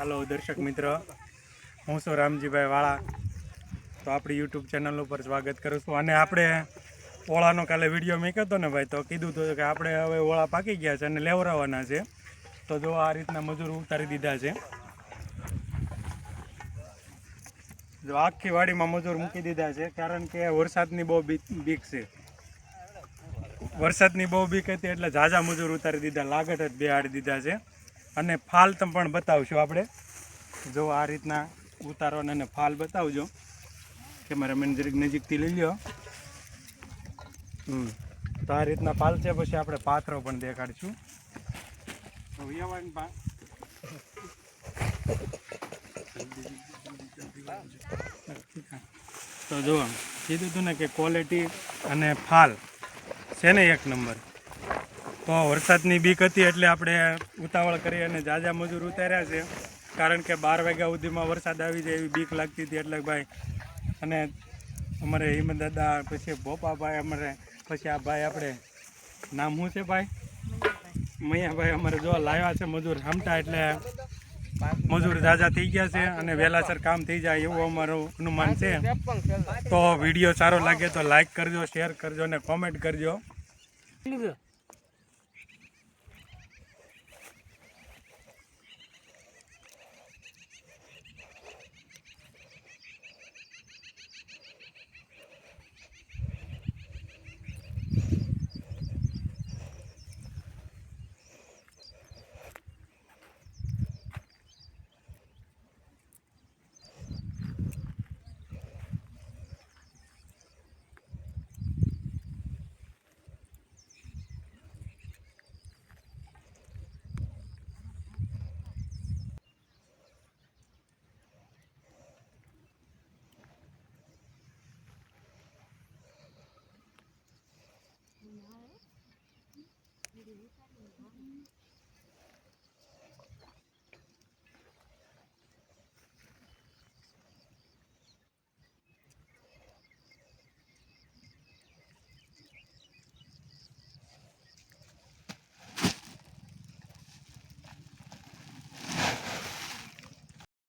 હાલો દર્શક મિત્ર. હું છું રામજીભાઈ વાળા. તો આપણી યુટ્યુબ ચેનલ ઉપર સ્વાગત કરું છું. અને આપણે ઓળાનો કાલે વીડિયો મેં હતો ને ભાઈ, તો કીધું હતું કે આપણે હવે ઓળા પાકી ગયા છે અને લેવરાવવાના છે. તો જો આ રીતના મજૂર ઉતારી દીધા છે. જો આખી વાડીમાં મજૂર મૂકી દીધા છે, કારણ કે વરસાદની બહુ બીક છે. વરસાદની બહુ બીક હતી એટલે ઝાઝા મજૂર ઉતારી દીધા લાગટ જ બેહાડી દીધા છે. અને ફાલ તમ પણ બતાવશું આપણે. જો આ રીતના ઉતારવાના અને ફાલ બતાવજો. કેમેરામેન જરીક નજીકથી લઈ લો હમ. તો આ રીતના ફાલ છે, પછી આપણે પાથરો પણ દેખાડશું. તો જુઓ, કીધું હતું ને કે ક્વોલિટી અને ફાલ છે ને એક નંબર. તો વરસાદની બીક હતી એટલે આપણે ઉતાવળ કરી અને જાજા મજૂર ઉતાર્યા છે. કારણ કે બાર વાગ્યા સુધીમાં વરસાદ આવી જાય એવી બીક લાગતી હતી એટલે ભાઈ અને અમારે હિમત દાદા, પછી ભોપાભાઈ અમારે, પછી આ ભાઈ આપણે, નામ શું છે ભાઈ? મૈયાભાઈ અમારે જો લાવ્યા છે મજૂર હમતા એટલે મજૂર જાજા થઈ ગયા છે અને વહેલાસર કામ થઈ જાય એવું અમારું અનુમાન છે. તો વીડિયો સારો લાગે તો લાઈક કરજો શેર કરજો અને કોમેન્ટ કરજો.